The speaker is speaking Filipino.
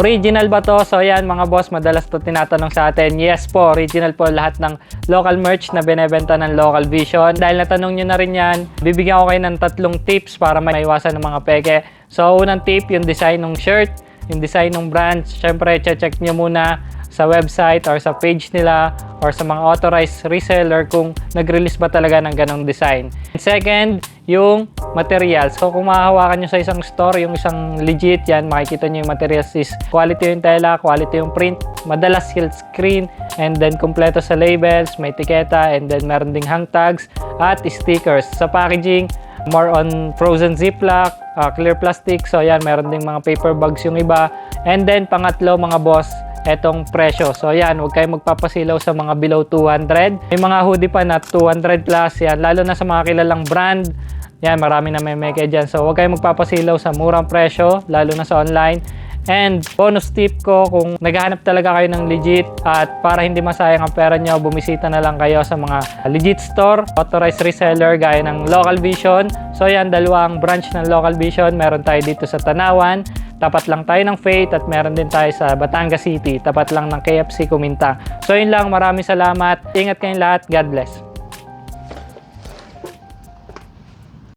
Original ba to? So yan mga boss, madalas to tinatanong sa atin. Yes po, original po lahat ng local merch na binebenta ng Local Vision. Dahil natanong nyo na rin yan, bibigyan ko kayo ng tatlong tips para maiwasan ng mga peke. So unang tip, yung design ng shirt, yung design ng brand. Siyempre, check nyo muna sa website or sa page nila or sa mga authorized reseller kung nag-release ba talaga ng ganong design. Second, yung materials. So kung mahahawakan nyo sa isang store, yung isang legit yan, makikita nyo yung materials is quality yung tela, quality yung print, madalas silk screen, and then kompleto sa labels, may etiketa, and then meron ding hang tags, at stickers. Sa packaging, more on frozen ziplock, uh, clear plastic. So yan, meron ding mga paper bags yung iba. And then pangatlo mga boss, etong presyo. So yan, huwag kayong magpapasilaw sa mga below 200. May mga hoodie pa na 200 plus yan, lalo na sa mga kilalang brand. Yan, marami na may meke dyan. So huwag kayong magpapasilaw sa murang presyo, lalo na sa online. And bonus tip ko kung naghahanap talaga kayo ng legit at para hindi masayang ang pera nyo, bumisita na lang kayo sa mga legit store, authorized reseller gaya ng Local Vision. So yan, dalawang branch ng Local Vision. Meron tayo dito sa Tanawan, tapat lang tayo ng Faith at meron din tayo sa Batangas City, tapat lang ng KFC Kumintang. So yun lang, maraming salamat. Ingat kayong lahat. God bless.